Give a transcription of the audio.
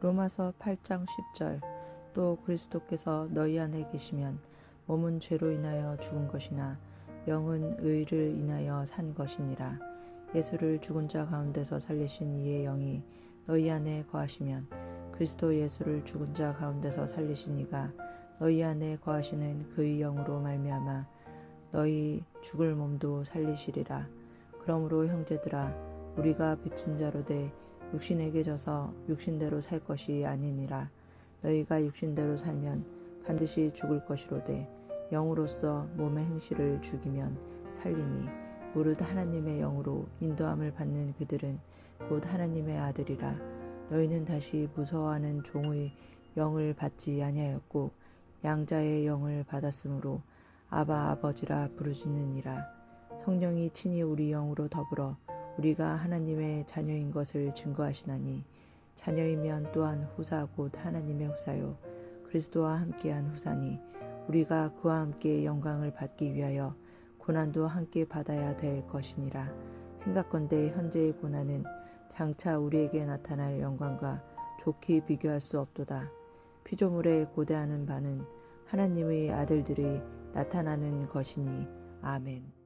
로마서 8장 10절. 또 그리스도께서 너희 안에 계시면 몸은 죄로 인하여 죽은 것이나 영은 의를 인하여 산 것이니라. 예수를 죽은 자 가운데서 살리신 이의 영이 너희 안에 거하시면 그리스도 예수를 죽은 자 가운데서 살리신 이가 너희 안에 거하시는 그의 영으로 말미암아 너희 죽을 몸도 살리시리라. 그러므로 형제들아 우리가 빚진 자로 돼 육신에게 져서 육신대로 살 것이 아니니라. 너희가 육신대로 살면 반드시 죽을 것이로되 영으로서 몸의 행실을 죽이면 살리니 무릇 하나님의 영으로 인도함을 받는 그들은 곧 하나님의 아들이라. 너희는 다시 무서워하는 종의 영을 받지 아니하였고 양자의 영을 받았으므로 아바 아버지라 부르짖느니라. 성령이 친히 우리 영으로 더불어 우리가 하나님의 자녀인 것을 증거하시나니 자녀이면 또한 후사 곧 하나님의 후사요 그리스도와 함께한 후사니 우리가 그와 함께 영광을 받기 위하여 고난도 함께 받아야 될 것이니라 생각건대 현재의 고난은 장차 우리에게 나타날 영광과 좋게 비교할 수 없도다 피조물에 고대하는 바는 하나님의 아들들이 나타나는 것이니 아멘.